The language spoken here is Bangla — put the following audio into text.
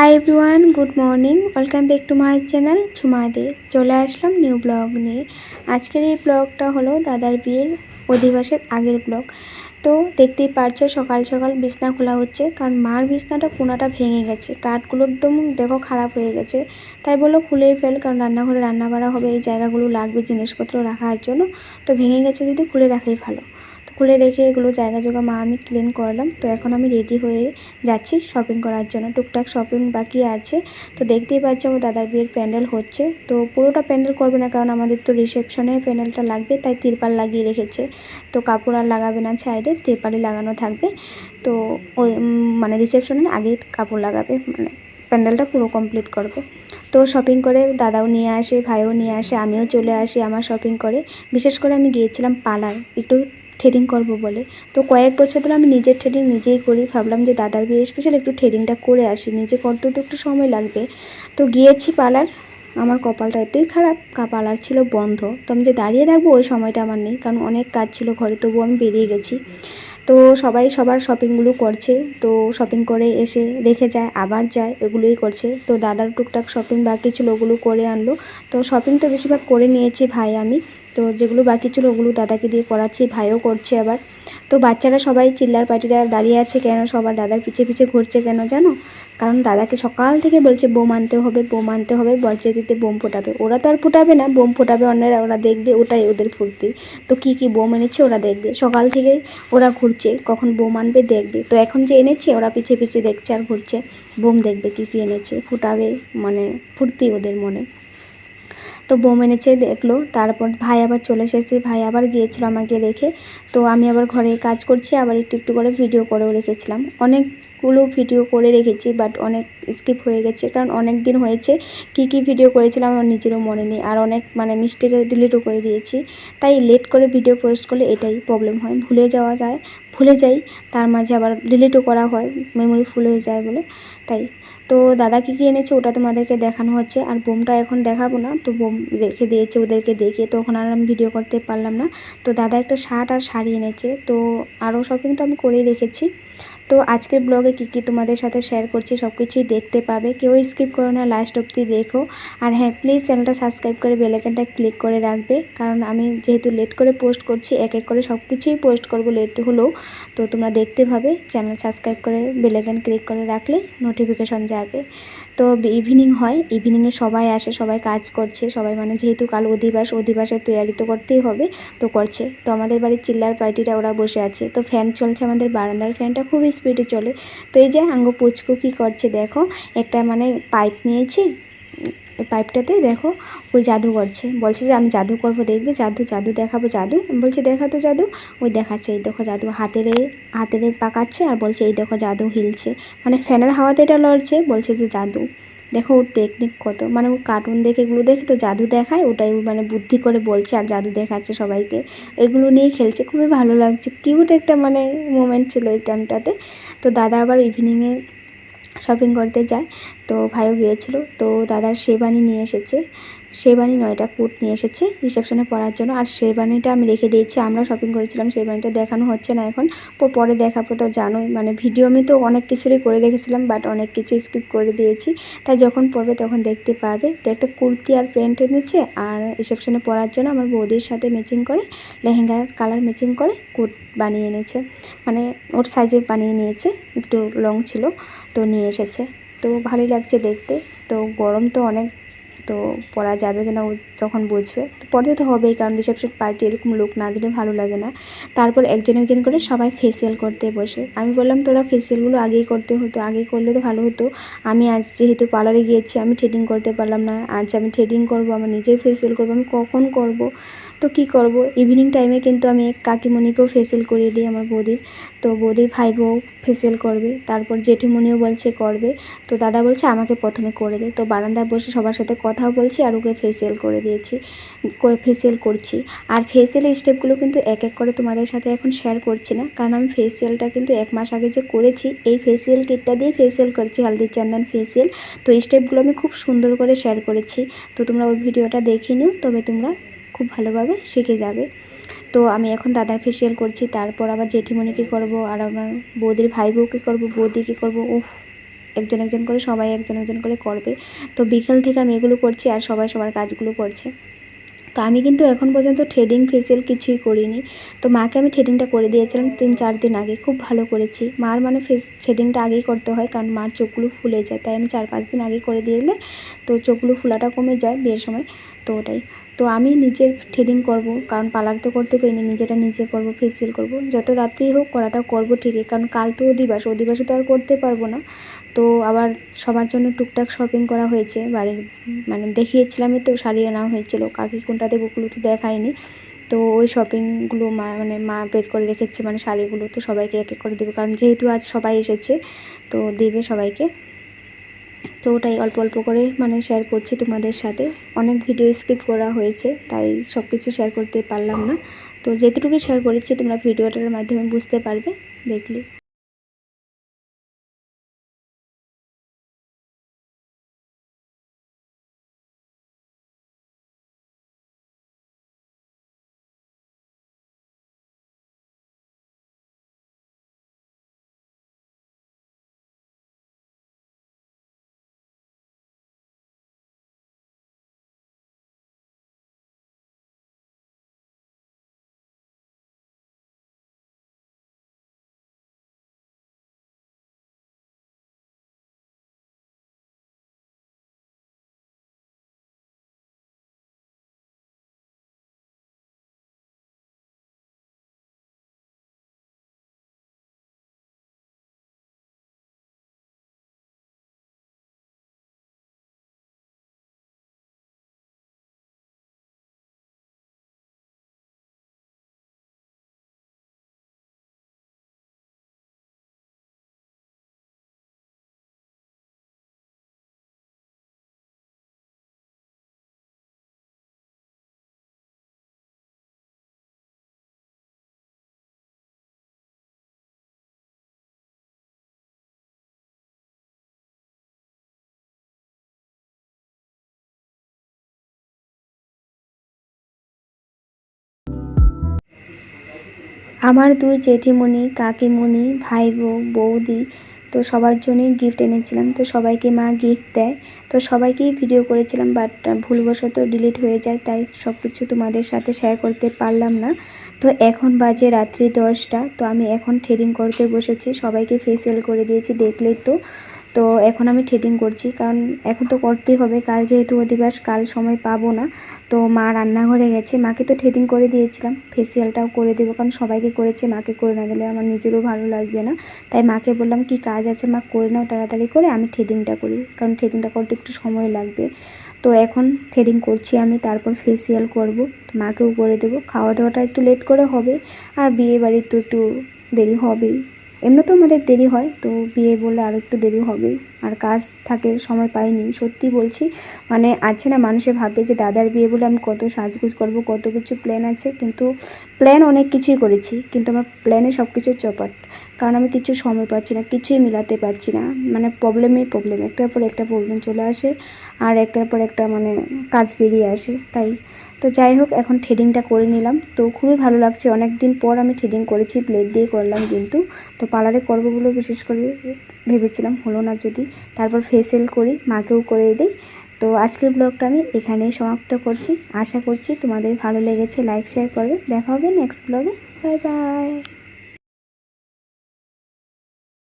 Hi everyone good morning welcome back to my channel Jhuma De চলে আসলাম নিউ ব্লগ নিয়ে। আজকের এই ব্লগটা হলো দাদার বিয়ের অধিবাসের আগের ব্লগ তো দেখতেই পারছ, সকাল সকাল বিছনা খোলা হচ্ছে, কারণ মার বিছনাটা কোনাটা ভেঙে গেছে। কাঠগুলো একদম দেখো খারাপ হয়ে গেছে। তাই বলল খুলেই ফেল, কারণ রান্নাঘরে রান্না বাড়া হবে, এই জায়গাগুলো লাগবে জিনিসপত্র রাখার জন্য। তো ভেঙে গেছে যদি খুলে রাখাই ভালো। খুলে রেখে এগুলো জায়গা জায়গা মা আমি ক্লিন করলাম। তো এখন আমি রেডি হয়ে যাচ্ছি শপিং করার জন্য। টুকটাক শপিং বাকি আছে। তো দেখতেই পাচ্ছ আমার দাদার বিয়ের প্যান্ডেল হচ্ছে। তো পুরোটা প্যান্ডেল করবে না কারণ আমাদের তো রিসেপশনে প্যান্ডেলটা লাগবে, তাই তিরপাল লাগিয়ে রেখেছে। তো কাপড় আর লাগাবে না সাইডে, তিরপালই লাগানো থাকবে। তো ওই মানে রিসেপশনের আগে কাপড় লাগাবে মানে প্যান্ডেলটা পুরো কমপ্লিট করবে। তো শপিং করে দাদাও নিয়ে আসে, ভাইও নিয়ে আসে, আমিও চলে আসি আমার শপিং করে। বিশেষ করে আমি গিয়েছিলাম পার্লার, একটু থ্রেডিং করব বলে। তো কয়েক বছর ধরে আমি নিজের থ্রেডিং নিজেই করি। ভাবলাম যে দাদার বিয়ে স্পেশাল একটু থ্রেডিংটা করে আসি। নিজে করতে তো একটু সময় লাগবে। তো গিয়েছি পার্লার। আমার কপালটা এতই খারাপ পার্লার ছিল বন্ধ। তো আমি যে দাঁড়িয়ে থাকব, ওই সময়টা আমার নেই। কারণ অনেক কাজ ছিল ঘরে, তবুও আমি বেরিয়ে গেছি। তো সবাই সবার শপিংগুলো করছে। তো শপিং করে এসে রেখে যায়, আবার যায়, এগুলোই করছে। তো দাদার টুকটাক শপিং বাকি ছিল, ওগুলো করে আনলো। তো শপিং তো বেশিরভাগ করে নিয়েছি ভাই, আমি। তো যেগুলো বাকি ছিল ওগুলো দাদাকে দিয়ে করাচ্ছি ভাইও করছে আবার। তো বাচ্চারা সবাই চিল্লার পাটিরা দাঁড়িয়ে আছে কেন? সবার দাদার পিছে পিছে ঘুরছে কেন জানো? কারণ দাদাকে সকাল থেকে বলছে, বোম আনতে হবে, বোম আনতে হবে দিতে বোম ফোটাবে। ওরা তো আর ফোটাবে না, বোম ফোটাবে অন্যরা, ওরা দেখবে ওটাই ওদের ফুর্তি। তো কি কি বোম এনেছে ওরা দেখবে। সকাল থেকে ওরা ঘুরছে, কখন বোম আনবে দেখবে। তো এখন যে এনেছে, ওরা পিছে পিছে দেখছে আর ঘুরছে। বোম দেখবে কি কি এনেছে, ফুটাবে মানে ফুর্তি ওদের মনে। তো বোম এনেছে, দেখল। তারপর ভাই আবার চলে এসেছে। ভাই আবার গিয়েছিল আমাকে রেখে। তো আমি আবার ঘরে কাজ করছি, আবার একটু একটু করে ভিডিও করেও রেখেছিলাম। অনেকগুলো ভিডিও করে রেখেছি বাট অনেক স্কিপ হয়ে গেছে, কারণ অনেক দিন হয়েছে। কি কি ভিডিও করেছিলাম আমার নিজেরও মনে নেই। আর অনেক মানে মিস্টেকে ডিলিটও করে দিয়েছি। তাই লেট করে ভিডিও পোস্ট করলে এটাই প্রবলেম হয়। ভুলে যাওয়া যায়। ভুলে যাই তার মাঝে আবার ডিলিটও করা হয় মেমোরি ফুল হয়ে যায় বলে। তাই, তো দাদা কী কী এনেছে ওটা তোমাদেরকে দেখানো হচ্ছে, আর বোমটা এখন দেখাবো না, তো বোম রেখে দিয়েছে ওদেরকে দেখে তো ওখানে আর আমি ভিডিও করতে পারলাম না। তো দাদা একটা শার্ট আর শাড়ি এনেছে, তো আরও সব কিন্তু আমি করেই রেখেছি। তো আজকের ব্লগে কী কী তোমাদের সাথে শেয়ার করছি সব কিছুই দেখতে পাবে। কেউ স্কিপ করো না লাস্ট অবধি দেখো। আর হ্যাঁ প্লিজ চ্যানেলটা সাবস্ক্রাইব করে বেলাইকানটা ক্লিক করে রাখবে। কারণ আমি যেহেতু লেট করে পোস্ট করছি, এক এক করে সব কিছুই পোস্ট করব লেট হলেও। তো তোমরা দেখতে পাবে চ্যানেল সাবস্ক্রাইব করে বেলাইকান ক্লিক করে রাখলে নোটিফিকেশন যাবে। তো ইভিনিং হয় ইভিনিংয়ে সবাই আসে, সবাই কাজ করছে, সবাই মানে যেহেতু কাল অধিবাস অধিবাসের তৈরি তো করতেই হবে, তো করছে। তো আমাদের বাড়ির চিল্লার পার্টিটা ওরা বসে আছে, তো ফ্যান চলছে আমাদের বারান্দার ফ্যানটা খুব স্পিডে চলে। তো এই যে আঙ্গ পুচকু কী করছে দেখো, একটা মানে পাইপ নিয়েছি পাইপটাতে দেখো ওই জাদু করছে। বলছে যে, আমি জাদু করব, দেখবে? জাদু জাদু দেখাবো, জাদু? বলছে, দেখা তো জাদু। ওই দেখাচ্ছে, এই দেখো জাদু। হাতের হাতের পাকাচ্ছে আর বলছে, এই দেখো জাদু হিলছে। মানে ফ্যানের হাওয়াতে এটা লড়ছে, বলছে যে, জাদু। দেখো ওর টেকনিক কত। মানে ও কার্টুন দেখে, এগুলো দেখে তো জাদু দেখায়, ওটাই মানে বুদ্ধি করে বলছে আর জাদু দেখাচ্ছে সবাইকে। এগুলো নিয়ে খেলছে, খুবই ভালো লাগছে। কিউট একটা মানে মোমেন্ট ছিল এই টাইমটাতে তো দাদা আবার ইভিনিংয়ে শপিং করতে যায়। তো ভাইও গিয়েছিল। তো দাদার সেবানি নিয়ে এসেছে। শেবানি নয়টা কুট নিয়ে এসেছে রিসেপশনে পরার জন্য। আর শেরবানিটা আমি রেখে দিয়েছি, আমরা শপিং করেছিলাম শেবানিটা দেখানো হচ্ছে না এখন। পরে দেখাবো তো জানোই মানে ভিডিও আমি তো অনেক কিছুরই করে রেখেছিলাম বাট অনেক কিছু স্কিপ করে দিয়েছি। তাই যখন পড়বে তখন দেখতে পাবে। তো একটা কুর্তি আর প্যান্ট এনেছে, আর রিসেপশনে পরার জন্য আমার বৌদির সাথে ম্যাচিং করে, লেহেঙ্গার কালার ম্যাচিং করে কুট বানিয়ে এনেছে। মানে ওর সাইজে বানিয়ে নিয়েছে, একটু লং ছিল, তো নিয়ে এসেছে। তো ভালোই লাগছে দেখতে। তো গরম তো অনেক তো পরা যাবে কিনা ও তখন বুঝবে। তো পড়তে তো হবেই, কারণ রিসেপশন পার্টি এরকম লোক না দিলে ভালো লাগে না। তারপর একজন একজন করে সবাই ফেসিয়াল করতে বসে। আমি বললাম, তোরা ফেসিয়ালগুলো আগেই করতে হতো আগেই করলে তো ভালো হতো। আমি আজ যেহেতু পার্লারে গিয়েছি, আমি থ্রেডিং করতে পারলাম না। আজ আমি থ্রেডিং করব আমার নিজেই ফেসিয়াল করব, আমি কখন করব? তো কি করব? ইভিনিং টাইমে কিন্তু আমি কাকিমণিকেও ফেসিয়াল করিয়ে দিই আমার বৌদির। তো বৌদির ভাই বউ ফেসিয়াল করবে। তারপর জেঠিমণিও বলছে করবে। তো দাদা বলছে আমাকে প্রথমে করে দে। তো বারান্দায় বসে সবার সাথে কথাও বলছি আর ওকে ফেসিয়াল করে দিয়েছি। ফেসিয়াল করছি। আর ফেসিয়ালের স্টেপগুলো কিন্তু এক এক করে তোমাদের সাথে এখন শেয়ার করছি না। কারণ আমি ফেসিয়ালটা কিন্তু এক মাস আগে যে করেছি, এই ফেসিয়াল কিটটা দিয়ে ফেসিয়াল করছি হালদি চন্দন ফেসিয়াল তো স্টেপগুলো আমি খুব সুন্দর করে শেয়ার করেছি। তো তোমরা ওই ভিডিওটা দেখে নিও, তবে তোমরা খুব ভালোভাবে শিখে যাবে। তো আমি এখন দাদার ফেসিয়াল করছি, তারপর আবার জেঠিমণিকে করব, আর আমার বৌদির ভাই বউকে করব বৌদিকে করব, উফ, একজন একজন করে, সবাই একজন একজন করে করবে। তো বিকেল থেকে আমি এগুলো করছি, আর সবাই সবার কাজগুলো করছে। তো আমি কিন্তু এখন পর্যন্ত থ্রেডিং ফেসিয়াল কিছুই করিনি। তো মাকে আমি থ্রেডিংটা করে দিয়েছিলাম তিন চার দিন আগে, খুব ভালো করেছি। মার মানে ফেস থ্রেডিংটা আগেই করতে হয়, কারণ মার চোখগুলো ফুলে যায়, তাই আমি চার পাঁচ দিন আগে করে দিলে তো চোখগুলো ফুলাটা কমে যায় বিয়ের সময়, তো ওটাই। তো আমি নিজের থ্রেডিং করব, কারণ পার্লার তো করতে পারিনি নিজেটা নিজে করব ফেসিয়াল করব। যত রাত্রি হোক করাটা করব ঠিকই, কারণ কাল তো অধিবাস, অধিবাসে তো আর করতে পারব না। তো আবার সবার জন্য টুকটাক শপিং করা হয়েছে, বাড়ির মানে দেখিয়েছিলামই তো, শাড়ি আনা হয়েছিল, কাকি কোনটা দেবো ওগুলো তো দেখায়নি। তো ওই শপিংগুলো মা মানে মা বের করে রেখেছে মানে শাড়িগুলো তো সবাইকে এক এক করে দেবে, কারণ যেহেতু আজ সবাই এসেছে, তো দেবে সবাইকে। তো ওটাই অল্প অল্প করে মানে শেয়ার করছি তোমাদের সাথে। অনেক ভিডিও স্কিপ করা হয়েছে, তাই সব কিছু শেয়ার করতে পারলাম না। তো যেটুকু শেয়ার করেছি তোমরা ভিডিওটার মাধ্যমে বুঝতে পারবে, দেখলে। আমার দুই জেঠিমণি, কাকিমণি ভাই বৌদি তো সবার জন্যই গিফট এনেছিলাম। তো সবাইকে মা গিফট দেয়। তো সবাইকেই ভিডিও করেছিলাম বাট ভুলবশত ডিলিট হয়ে যায়, তাই সব কিছু তোমাদের সাথে শেয়ার করতে পারলাম না। তো এখন বাজে রাত্রি দশটা, তো আমি এখন থ্রেডিং করতে বসেছি। সবাইকে ফেসিয়াল করে দিয়েছি, দেখলেই তো। তো এখন আমি থ্রেডিং করছি, কারণ এখন তো করতেই হবে। কাল যেহেতু অধিবাস, কাল সময় পাবো না। তো মা রান্নাঘরে গেছে, মাকে তো থ্রেডিং করে দিয়েছিলাম। ফেসিয়ালটাও করে দেবো, কারণ সবাইকে করেছে, মাকে করে না দিলে আমার নিজেরও ভালো লাগবে না। তাই মাকে বললাম, কি কাজ আছে মা, করে নাও তাড়াতাড়ি করে, আমি থ্রেডিংটা করি। কারণ থ্রেডিংটা করতে একটু সময় লাগবে। তো এখন থ্রেডিং করছি আমি, তারপর ফেসিয়াল করব, মাকেও করে দেবো। খাওয়া দাওয়াটা একটু লেট করে হবে, আর বিয়ে বাড়ির তো একটু দেরি হবেই। এমনিতেও আমাদের দেরি হয়, তো বিয়ে বলে আরও একটু দেরি হবেই আর কাজ থাকে, সময় পাইনি। সত্যি বলছি মানে আছে না, মানুষে ভাবে যে দাদার বিয়ে বলে আমি কত সাজগুজ করব, কত কিছু প্ল্যান আছে, কিন্তু প্ল্যান অনেক কিছুই করেছি, কিন্তু আমার প্ল্যানে সব কিছু চপাট। কারণ আমি কিছু সময় পাচ্ছি না, কিছুই মিলাতে পারছি না। মানে প্রবলেমই প্রবলেম একটার পর একটা প্রবলেম চলে আসে, আর একটার পর একটা মানে কাজ বেরিয়ে আসে, তাই তো যাই হোক, এখন থ্রেডিংটা করে নিলাম। তো খুবই ভালো লাগছে। অনেক দিন পর আমি থ্রেডিং করেছি ব্লেড দিয়ে করলাম কিন্তু। তো পার্লারে করব বলে বিশেষ করে ভেবেছিলাম, হলো না যদি। তারপর ফেসিয়াল করি, মাকেও করে দিই। তো আজকের ব্লগটা আমি এখানেই সমাপ্ত করছি। আশা করছি তোমাদের ভালো লেগেছে লাইক শেয়ার করবে। দেখা হবে নেক্সট ব্লগে বাই বাই